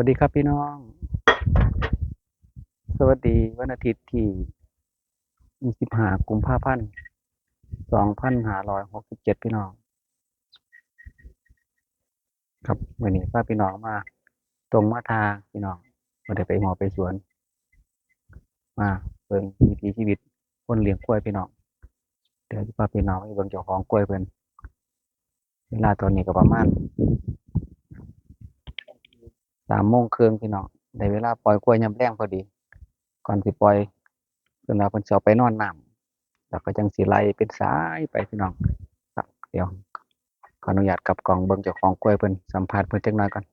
วัสดีครับพี่น้อง สวัสดีวันอาทิตย์ที่ 25 กุมภาพันธ์ 2567 พี่น้อง ครับวันนี้พาพี่น้องมา ตรงมาทางพี่น้องมาได้ไปหมอไปสวน มาเบิ่งวิถีชีวิตคนเลี้ยงกล้วยพี่น้อง เดี๋ยวจะพาพี่น้องไปเบิ่งเจ้าของกล้วยเพิ่นเวลาตอนนี้ก็ประมาณ สามโมงครึ่งพี่น้องได้เวลาปล่อยกล้วยยำแรงพอดี ก่อนสิปล่อยเพิ่นว่าเพิ่นสิเอาไปนอนน้ำแล้วก็จังสิไล่เป็นสายไปพี่น้องครับเดี๋ยวขออนุญาตกลับกล่องเบิ่งเจ้าของกล้วยเพิ่นสัมภาษณ์เพิ่นจักหน่อยก่อน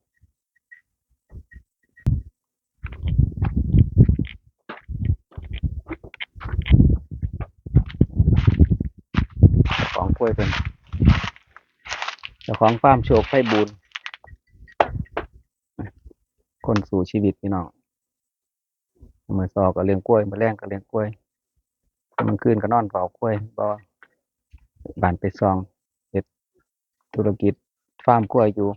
ของกล้วยเพิ่นเจ้าของฟาร์มโชคไพบูล คนสู่ชีวิตพี่น้องมือสอก็เลี้ยงกล้วยมือแรงก็เลี้ยงกล้วยมันคืนก็นอนเฝ้ากล้วยบ่บานไปซองเฮ็ดธุรกิจฟาร์มกล้วยอยู่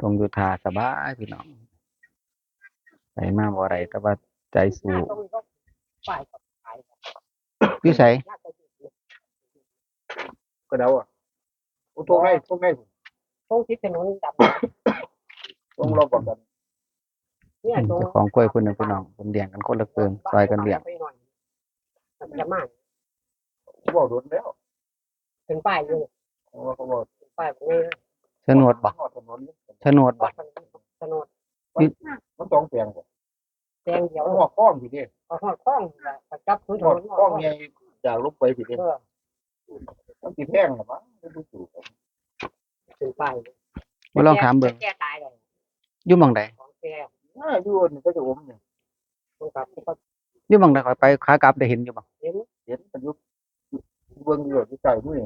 ตรงอยู่ทาสบายพี่น้องไปมาบ่ไรแต่ว่าใจสู้พี่ใสก็เดาอะโอ้โทงให้โทงให้ตรงที่ถนนดโทงเราบอกกันำ เนี่ยตรงเจ้าของกล้วยคนหนึ่งพี่น้องคนเลี้ยงกันคนละเกินซอยกันเลี้ยงไปหน่อยมันจะมากเขาบอกโดนแล้วถึงป้ายอยู่เขาบอกเขาบอกถึงป้ายตรงนี้โฉนดบ่ทอดถนนโฉนดบ่ถนนมันต้องเปลี่ยนก่อนแดงเดียวเขาบอกคล้องผิดดิเอาหอดคล้องประจับพื้นถคล้องนนคล้องไงจากลบไปผิดดิเออมันติดแพงหรอมั้งไม่รู้สูตรถึงป้ายมาลองถามเบิ่งแก้ตายเลยอยู่หม่องใดของแก้ น่าดูนี่ก็จะอมเนี่ยตรงกับที่เขาอยู่หม่องใดข่อยไปขากลับได้เห็นอยู่บ่เห็นเห็นมันยุบเบื้องอยู่ที่ใส่มือ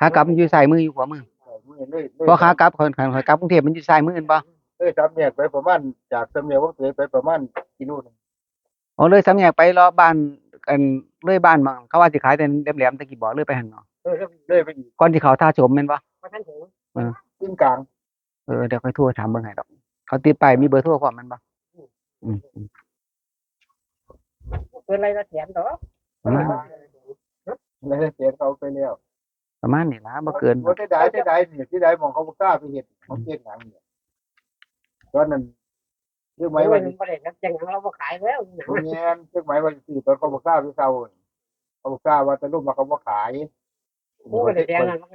ขากลับมันอยู่ซ้ายมืออยู่ขวามือใส่มือเลยเพราะขากลับข่อยข่อยกลับกรุงเทพมันอยู่ซ้ายมือเห็นบ่เลยจำแยกไปประมาณจากจำแยกว่าเคยไปประมาณกิโลนึงอ๋อเลยสามแยกไปรอบ้านกันเลยบ้านมาเขาว่าสิขายแต่แหลมๆตะกี้บ่เลยไปหั่นเนาะเออแล้วเลยไปอีกก่อนที่เขาท่าชมแม่นบ่พอท่านถึงขึ้นกลางเออเดี๋ยวค่อยโทรถามเบิ่งให้ดอก เขาติดป้ายมีเบอร์โทรพร้อมแม่นบ่อืมอืมเกินอะไรก็เสียนต่อประมาณเลยเสียเขาไปแล้วประมาณนี้ล่ะบ่เกินว่าได้ได้ได้ได้เนี่ยที่ได้มองเขากล้าไปเห็นเขาเก่งหนังเนี่ยตอนนั้นเรื่องไหมไม่ว่าว่าไม่ได้รับจังเราบ่ขายแล้วหนังเงี้ยเรื่องไหมว่าสี่ตอนเขากล้าไปเศร้าเขากล้าว่าแต่รูปมาเขาบ่ขาย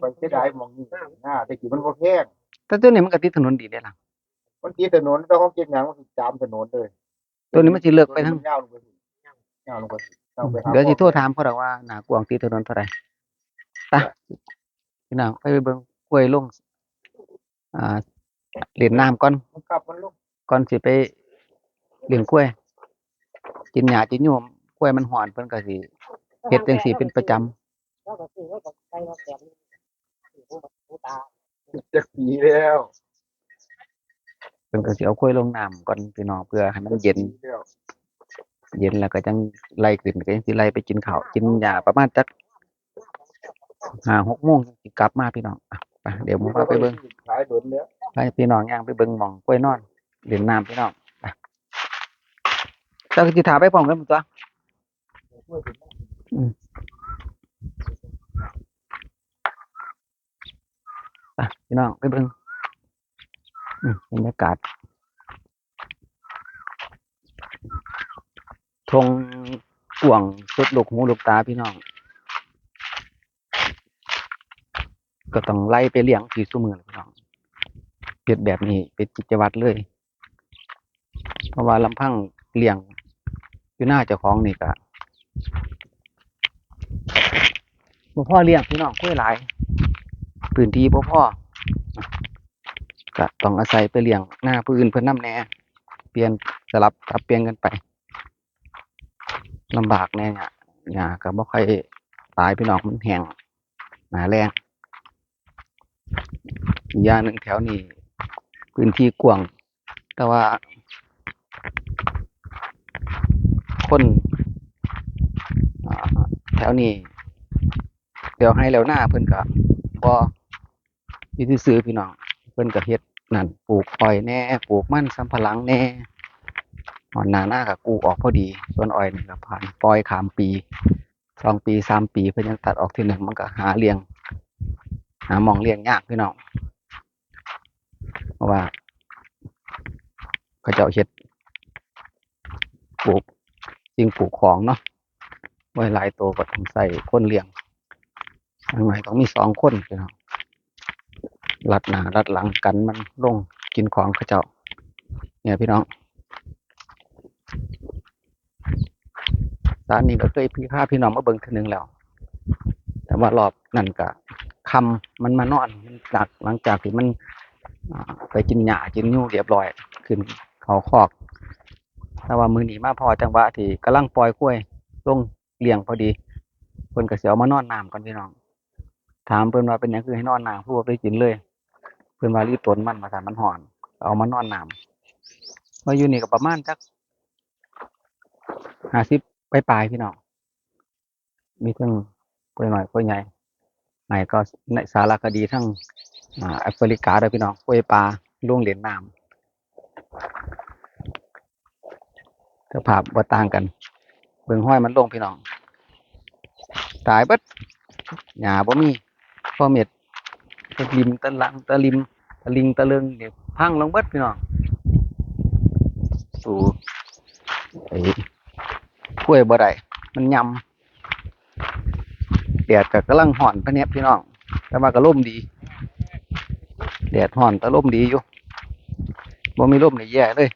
ไปเสียดายมองนี่หน้าแต่กี่มันบ่แพงแต่ตัวนี้มันก็ติดถนนดีเด้ล่ะ มันตีถนนแล้วเขาเก่งหนังมันจามถนนเลยตัวนี้มันสิเลิกไปทั้งยาวลงไปยาวลงไปเอาไปเดี๋ยวสิโทรถามเขาดอกว่าหน้ากว้างติดถนนเท่าไหร่ไปพี่น้องไปเบิ่งกล้วยลงอ่าเล่นน้ำก่อนมันกลับมันลงก่อนสิไปเลี้ยงกล้วย กินหญ้ากินโยมกล้วยมันหอนเพิ่นก็สิเฮ็ดจังซี่เป็นประจำแล้วก็ซื้อไว้กับใครเราแสนตาจะปีแล้ว เพิ่นก็สิเอากล้วยลงน้ำก่อนพี่น้องเพื่อให้มันเย็นแล้วเย็นแล้วก็จังไล่ขึ้นก็จังสิไล่ไปกินข้าวกินหญ้าประมาณจักห้าหกโมงสิกลับมาพี่น้องอะไปเดี๋ยวผมพาไปเบิ่งขายโดนแล้วไปพี่น้องย่างไปเบิ่งหม่องกล้วยนอนเล่นน้ำพี่น้องไปเจ้าก็สิถาไปพร้อมกันหมดตัวไปพี่น้องไปเบิ่งอืม บรรยากาศทงกวางสุดลูกหูลูกตาพี่น้อง ก็ต้องไล่ไปเลี้ยงที่ซุมือพี่น้องเฮ็ดแบบนี้เป็นกิจวัตรเลย เพราะว่าลำพังเลี้ยงอยู่หน้าเจ้าของนี่ก็บ่พ่อเลี้ยงพี่น้องคุยหลายพื้นที่บ่พอ ก็ต้องอาศัยไปเลี้ยงหน้าผู้อื่นเพิ่อนนำแหน่เปลี่ยนสลับสับเปลี่ยนกันไปลำบากแน่เนี่ยหญ้าก็บ่ค่อยตายพี่น้องมันแห้งหนาแรงอีกอย่างหนึ่งแถวนี้พื้นที่กว้างแต่ว่า คนแถวนี้เดี๋ยวให้แล้วหน้าเพิ่นก็บ่อยู่ซื่อพี่น้อง เพิ่นก็เฮ็ด นั่นปลูกอ้อยแน่ปลูกมันสำปะหลังแน่หอนหนาหน้ากับกูออกพอดีส่วนอ้อยนี่ก็ผ่านปล่อยขามปีสองปีสามปีเพิ่นยังตัดออกทีหนึ่งมันก็หาเลี้ยง หามองเลี้ยงยากพี่น้องเพราะว่าเขาเจ้าเฮ็ดปลูกสิ่งปลูกของเนาะไว้หลายตัวก็ต้องใส่คนเลี้ยงอย่างไรต้องมีสองคนพี่น้อง รัดหน้ารัดหลังกันมันลงกินของขาเจ้า เนี่ยพี่น้องร้านนี้ก็เคยพี่ข้าพี่น้องมาเบิ่งทีนึงแล้ว แต่ว่ารอบนั่นก็คำมันมานอนมันจากหลังจากที่มันอไปกินหญ้ากินยูเรียบร้อย ขึ้นเขาคอก แต่ว่ามือหนีมาพอจังหวะที่กำลังปล่อยกล้วยลงเลี้ยงพอดีเพิ่นก็เสียวมานอนน้ำกันพี่น้อง ถามเพิ่นว่าเป็นยังคือให้นอนน้ำผู้บ่ไปกินเลย เพิ่นว่ารีบตนมันมาสานมันห่อน เอามานอนน้ำมาอยู่นี่ก็ประมาณจักห้าสิบปลายๆพี่น้องมีทั้งกล้ยหน่อยกล้ยใหญ่ไหนก็ในสารคดีทั้งอแอฟริกาเด้พี่น้องกล้วยปลาล่วงเหรียญน้ำสภาพบ่ต่างกัน เบิ่งห้อยมันลงพี่น้อง ตายเบิดหญ้าบ่มีพ่อเม็ด ตะลิมตะลังตะลิมตะลิงตะเลิงเนี่ยพังลงเบิดพี่น้องสู่ไอ้กล้วยบ่ได้มันยำแดดก็กำลังห่อนพะเนี้ยพี่น้องแต่ว่าก็ร่มดีแดดห่อนต่ร่มดีอยู่บ่มีร่มนี่แย่เลย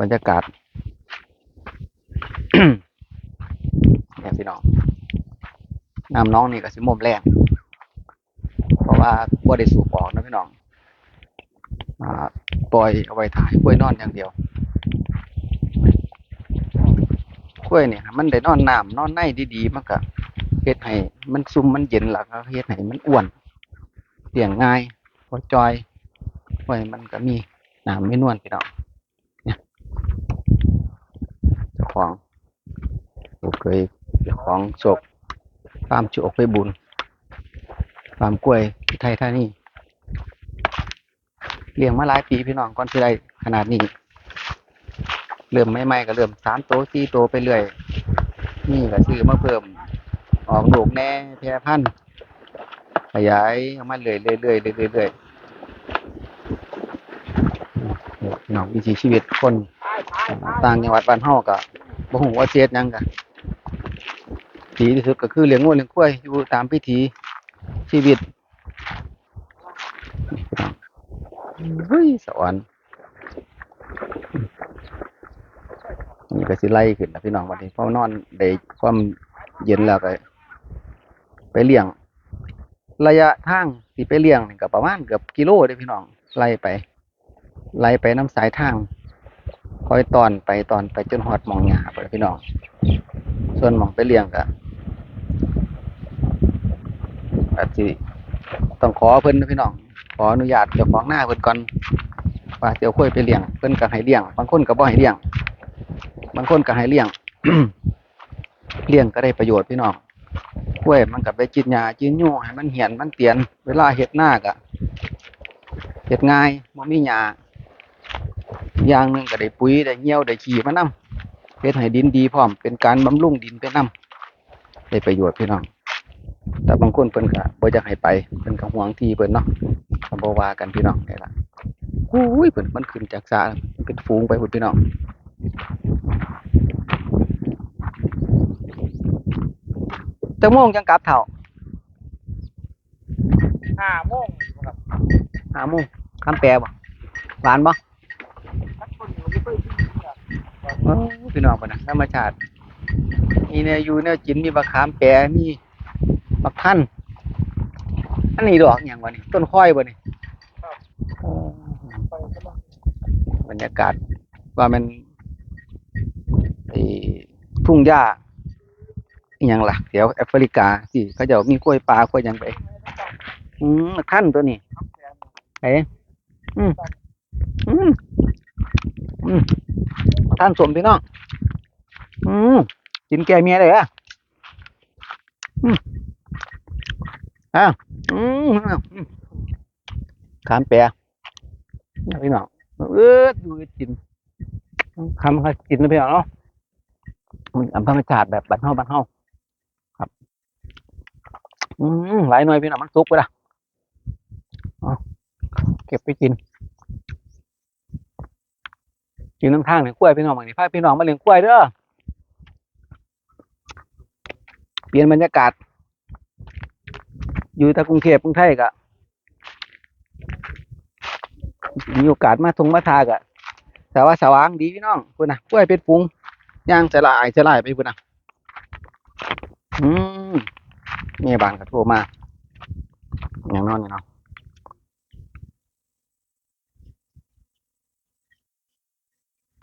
บรรยากาศเนี่ยพี่น้องน้ำน้องนี่ก็สิมมแรงเพราะ ว่าบ่ได้สูบออกนะพี่น้องอ่าปล่อยเอาไว้ถ่ายกล้วยนอนอย่างเดียวกล้วยเนี่ยมันได้นอนน้ำนอนในดีๆมันก็เฮ็ดให้มันซุ่มมันเย็นหลักเฮ็ดให้มันอ้วนเลี้ยงง่ายพอจอยกล้วยมันก็มีน้ำไม่นวลพี่น้องเนี่ยเจ้าของลูกเคยเจ้าของโศกฟาร์มโชคไปบุญฟาร์มกล้วย ไทยท่านี่เลี้ยงมาหลายปีพี่น้องก่อนที่ได้ขนาดนี้ เริ่มใหม่ๆก็เริ่มสามโตสี่โตไปเรื่อย นี่ก็ซื้อมาเพิ่ม ออกลูกแน่แพร่พันธุ์ขยายออกมาเรื่อยๆเรื่อยๆเรื่อยๆเรื่อยๆนี่พี่น้องวิถีชีวิตคนต่างจังหวัดบ้านเฮาก็บ่ฮู้ว่าเฮ็ดยังก็ดีที่สุดก็คือเลี้ยงงูเลี้ยงกล้วยอยู่ตามพิธีชีวิต เฮ้ยสวรรค์นี่ก็สิไล่ขึ้นนะพี่น้องวันนี้เพราะนอนได้ความเย็นแล้วก็ไปเลี้ยง ระยะทางที่ไปเลี้ยงนี่ก็ประมาณเกือบกิโลเด้อพี่น้องไล่ไป ไล่ไปน้ำสายทางคอยตอนไปตอนไปจนหอดหมองหญ้าไปพี่น้อง ส่วนหมองไปเลี้ยงก็อาจสิต้องขอเพิ่นนะพี่น้อง ขออนุญาตเจ้าของหน้าเพิ่นก่อนว่าสิเอาข้อยไปเลี้ยงเพิ่นก็ให้เลี้ยง บางคนก็บ่ให้เลี้ยง บางคนก็ให้เลี้ยงเลี้ยงก็ได้ประโยชน์พี่น้องกล้วยมันก็ไปกินหญ้ากินยู่ให้มันเหียนมันเตียน เวลาเฮ็ดหน้าก็เฮ็ดง่ายบ่มีหญ้าอย่างหนึ่งก็ได้ปุ๋ยได้เหี่ยวได้ขี้มานํเฮ็ดให้ดินดีพร้อมเป็นการบำรุงดินไปนํได้ประโยชน์พี่น้อง แต่บางคนเพิ่นก็บ่อยากให้ไปเพิ่นก็ห่วงที่เพิ่นเนาะก็บ่ว่ากันพี่น้องนี่ล่ะอุ้ยเพิ่นมันขึ้นจากสระมันเป็นฝูงไปพุ่นพี่น้องจักโมงจังกลับเฒ่าห้าโมงครับ5โมงคำแปรบ่หวานบ่ท่านคนอยู่ไม่ค่อยกินครับเอ้อพี่น้องเพิ่นน่ะธรรมชาติมีแนวอยู่แนวกินมีบักขามแปรมี บักทันอันนี้ดอกหยังวะนี่ต้นข้อยบ่นี่โอ้ไปก็ต้องบรรยากาศว่ามันไอ้ทุ่งหญ้าอหยังล่ะแถวแอฟริกาสิเขาเจะมีกล้วยปลากล้วยหยังไป อืมขั้นตัวนี้ไอ้อืมอืมอืมท่านสมพี่น้องอืมกินแก่เมียเลยอะอืม อะอืมอืมขามแปรเนี่ยพี่น้องเออดูกินคำเขากินนะพี่น้องเนาะมันอันธรรมชาติแบบบ้านเฮาบ้านเฮาครับ อืมหลายหน่วยพี่น้องมันสุกไปละเอาเก็บไปกินกินน้ำทางเนี่ยกล้วยพี่น้องบางทีพาพี่น้องมาเลี้ยงกล้วยเด้อเปลี่ยนบรรยากาศ อยู่ต่กรุงเทพกรุงไทยกะมีโอกาสมาทงมาทากะแต่ว่าสว่างดีพี่น้องพุ่นะกล้วยเป็ดปุงย่างจะลายจะลายไปพุ่นะอืมแม่บานก็โทรมาอย่างนอนนี่เน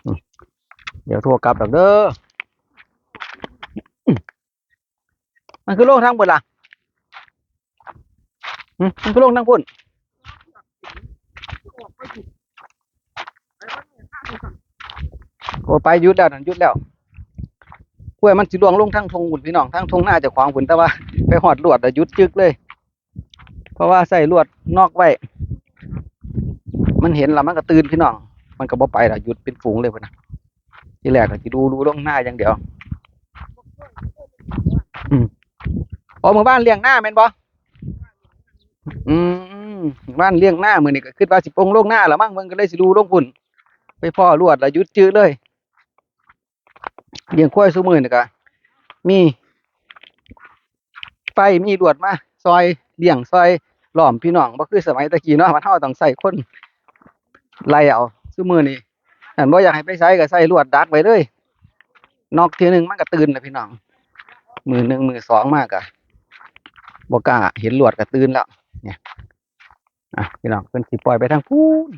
อืมเดี๋ยวโทรกลับดอกเด้อ มันคือโลกทางบนล่ะอื มมันคือโลกทางพุ่นโอ้ไปหยุดแล้วนั่นหยุดแล้วกล้วยมันสิลวงลงทั้งทงหุ่นพี่น้องทั้งทงหน้าจะขวางหุ่นแต่ว่าไปหอดลวดแล้วหยุดจึกเลย เพราะว่าใส่ลวดนอกไว้ มันเห็นแล้วมันก็ตื่นพี่น้อง มันก็บ่ไปละหยุดเป็นฝูงเลยพุ่นนะทีแรกก็สิดูดูลงหน้าอย่างเดียว อืมอ๋อหมู่บ้านเลี้ยงหน้าแม่นบ่ อืมบ้านเลี้ยงหน้ามือนี้ก็คิดว่าสิปลงลงหน้าล้วมั้งมันก็เลยสิดูลงพุ่น ไปพ่อลวดล้วหยุดจื้อเลยเลี้ยงควายซุมือนี่ก็มีไฟมีลวดมาซอยเลี้ยงซอยหล้อมพี่น้องบ่คือสมัยตะกี้เนาะมันเฮาต้องใส่คนไล่เอาซุมือนี้อันบ่อยากให้ไปใช้ก็ใส่ลวดดักไว้เลยนอกเทียหนึงมันก็ตื่นแล้วพี่น้องมือหนึ่งมือสองมากอะบ่กล้าเห็นลวดก็ตื่นแล้ว เนี่ยอะพี่น้องเพิ่นสิปล่อยไปทางพูน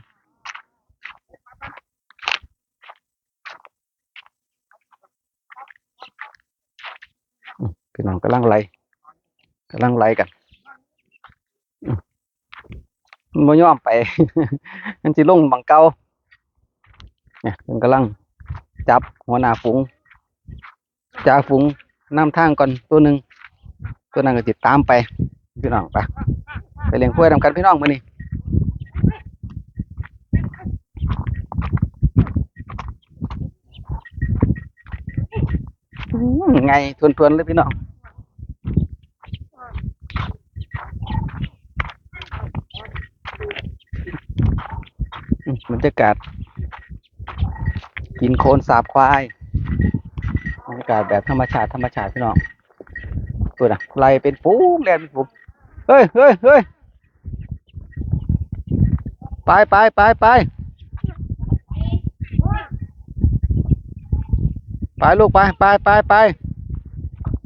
พี่น้องกำลังไล่กำลังไล่กันมันบ่ยอมไป มันสิลงบังเกาเนี่ยมันกำลังจับหัวหน้าฝูงจ่าฝูงนำทางก่อนตัวหนึ่งตัวนั้นก็ติดตามไปพี่น้องไป ไปเลี้ยงควายนำกันพี่น้องมื้อนี้อื้อไงทวนๆเลยพี่น้องอืมบรรยากาศ กินโคลนสาบควายบรรยากาศแบบธรรมชาติธรรมชาติพี่น้องตัวน่ะไล่เป็นฝูงแลนเป็นฝูงเฮ้ยเฮ้ยเฮ้ย ไปไปไปไปไปลูกไปไปไปไป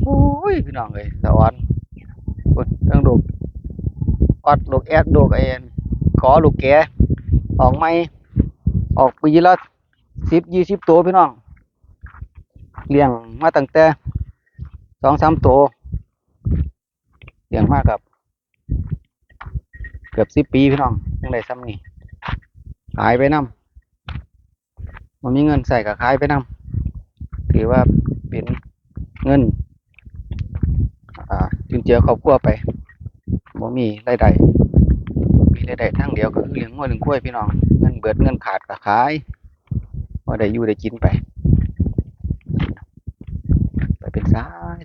โอ้ยพี่น้องเอ้ยสวรรค์พุ่นเรื่องลูออดลูกแอดลูกเอ็นขอลูกแกออกไม่ออกปีละสิบยี่สิบตัวพี่น้อง เลี้ยงมาตั้งแต่สองสามตัวเลี้ยงมากกับ เกือบสิบปีพี่น้องยังได้ซ้ำนี่ ขายไปนำมันมีเงินใส่กับขายไปนำถือว่าเป็นเงินจุนเจือครอบครัวไปบ่มีรายได้มีรายได้ทางเดียวก็คือเลี้ยงงัวเลี้ยงกล้วยพี่น้องเงินเบิดเงินขาดก็ขายพอได้อยู่ได้กินไป ไปเป็นสาย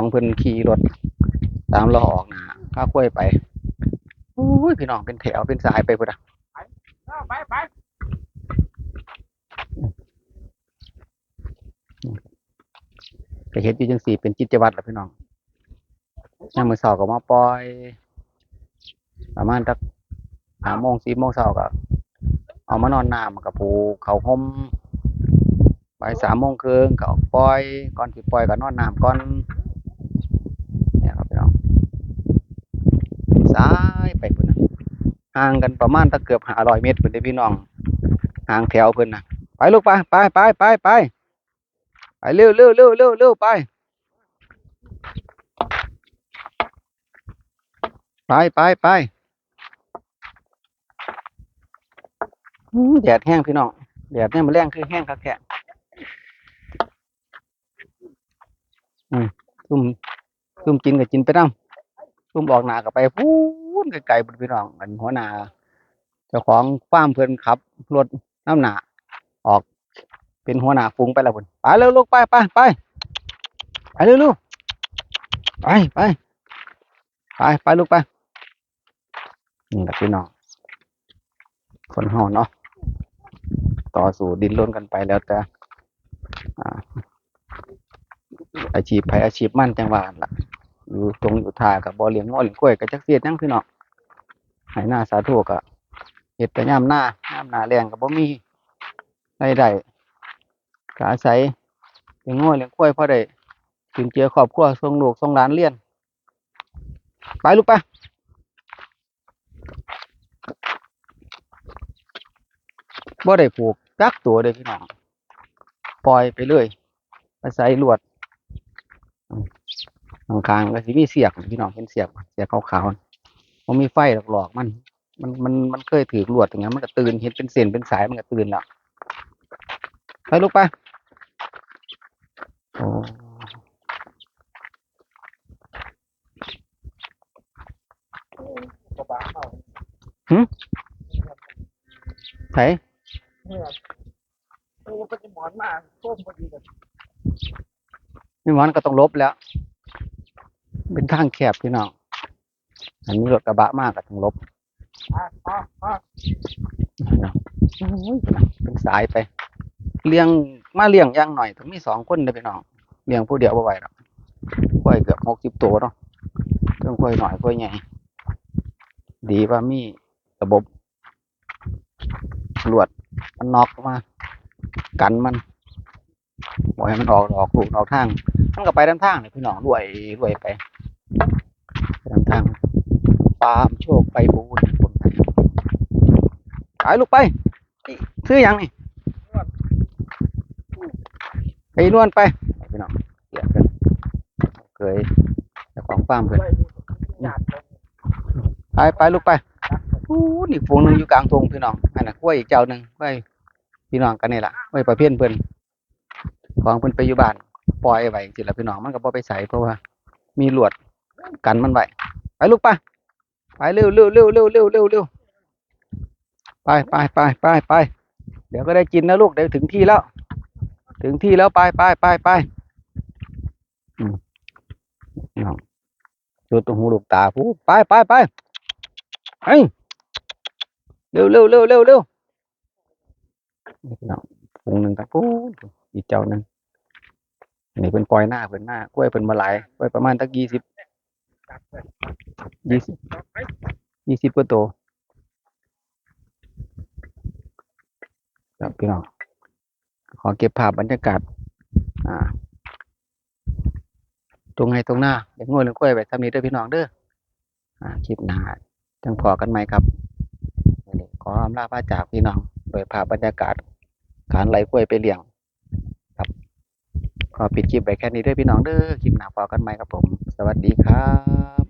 ของเพิ่นขี่รถตามเราออกนาข้ากล้วยไปโอ้ยพี่น้องเป็นแถวเป็นสายไปพุ่นอะไปไปก็เฮ็ดอยู่จังสี่เป็นกิจวัตรล่ะพี่น้องยามมือเช้าก็มาปล่อย ประมาณสักหาโมงสี่โมงเช้าก็เอามานอนน้ำกับปูเขาห่มบ่ายสามโมงครึ่งก็ออกปล่อย ก่อนสิปล่อยก็นอนน้ำก่อน เนี่ยครับพี่น้อง เป็นสายไปพุ่นนะห่างกันประมาณตะเกือบห้าร้อยเมตรพุ่นเด้อพี่น้องห่างแถวเพิ่นนะไปลูกไปไปไปไปไปไปเร็วเร็วเร็วเร็วเร็วไปไปไปไปอื้อแดดแห้งพี่น้องแดดเนี่ยมันแรงคือแห้งคักแค่ซุ่มซุ่มกินก็กินไปน้ำ ซุ่มออกหนาก็ไปพูนไกลๆบนพี่น้องอันหัวหน้าเจ้าของฟาร์มเพิ่อนขับรถน้ำหนาออกเป็นหัวหน้าฝูงไปแล้วพุ่นไปเร็วลูกไปไปไปไปเร็วลูกไปไปไปไปลูกไปนี่แหละพี่น้องคนเฮาเนาะต่อสู้ดิ้นรนกันไปแล้วแต่อาอาชีพไผอาชีพมั่นจังหวะล่ะ อยู่ตรงอยู่ทากับบ่เลี้ยงง้อเลี้ยงกล้วยก็จักเสียดหยังพี่น้องให้หน้าสาธุก็เฮ็ดแต่ยามหน้ายามหน้าแรงก็บ่มีรายได้กาศัยเลี้ยงง้อเลี้ยงกล้วยพอได้จุนเจือครอบครัวส่งลูกส่งหลานเรียนไปลูกไปบ่ได้ผูกจักตัวเด้อพี่น้อง ปล่อยไปเลยอาศัยลวด ข้างๆก็สิมีเสียกพี่น้องเห็นเสียกบ่เสียกขาวๆมันมีไฟหลอกๆมัน มันมันมันเคยถือลวดอย่างนั้นมันก็ตื่นเห็นเป็นเส้นเป็นสายมันก็ตื่นแล้วไปลูกไปโอ้กระบะเข้าไถเนี่ยเออเป็นหมอนมาส้มพอดีกันไม่มันก็ต้องลบแล้ว เป็นทางแคบพี่น้องอันนี้รถกระบะมากก็ต้องลบเป็นสายไป เลี้ยงมาเลี้ยงย่างหน่อยถึงมีสองคนเลยพี่น้องเลี้ยงผู้เดียวบ่ไหวหรอกกล้วยเกือบหกสิบตัวเนาะเครื่องกล้วยหน่อยกล้วยใหญ่ดีว่ามีระบบลวดมันนอกมา กันมันบ่ให้มันออกออกลูกออกทาง มันก็ไปตามทางเลยพี่น้องรวยรวยไป ไปตามทางฟาร์มโชคไปบูนคนไทยไปลูกไปนี่ซื้อหยังนี่ไปนวลไปพี่น้องเสียกันเคยเจ้าของฟาร์มเพิ่นไปหยาดลงไปไปลูกไปอู้นี่ฝูงหนึงอยู่กลางทงพี่น้องอันน่ะกล้วยอีกเจ้าหนึ่งกล้วยพี่น้องกันนี่ล่ะกล้วยประเภทเพิ่นของเพิ่นไปอยู่บ้านปล่อยไว้สิล่ะพี่น้องมันก็บ่ไปใส่เพราะว่า มีลวด กันมันไว้ไปลูกไปไปเร็วเร็วเร็วเร็วเร็วเร็วเร็วไปไปไปไปไปเดี๋ยวก็ได้กินนะลูกเดี๋ยวถึงที่แล้ว ถึงที่แล้วไปไปไปไปน้องดูตัวหูลูกตาผู้ไปไปไปไปเร็วเร็วเร็วเร็วเร็วน้องฝูงหนึ่งกันปุ๊บอีกเจ้าหนึ่งนนี้เป็นปล่อยหน้าเป็นหน้ากล้วยเป็นมาหลายกล้วยประมาณตักยี่สิบ ยี่สิบยี่สิบกว่าตัวครับพี่น้องขอเก็บภาพบรรยากาศ อ่า ตรงไงตรงหน้าเด็กงวยเลี้ยงกล้วยไปทำนี้เด้อพี่น้องเด้อ อ่า คลิปหน้าจังพอกันไหมครับ ขออำลาพระจากพี่น้อง โดยภาพบรรยากาศ การไล่กล้วยไปเลี้ยง อปิดคลิปไปแค่นี้ด้อพี่น้องเด้อคลิปหน้าพอกันไหมครับผม สวัสดีครับ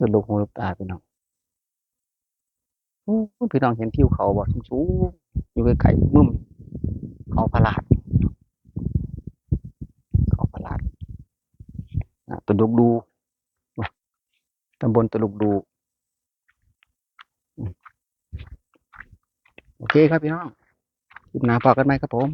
สรุปหูลูกตาพี่น้อง พี่น้องเห็นทิวเขาบ่สูงๆอยู่ไกลๆมึมเขาพลาดเขาพลาดตะลุกดูตำบลตะลุกดูโอเคครับพี่น้องคลิปหน้าฝากกันไหมครับผม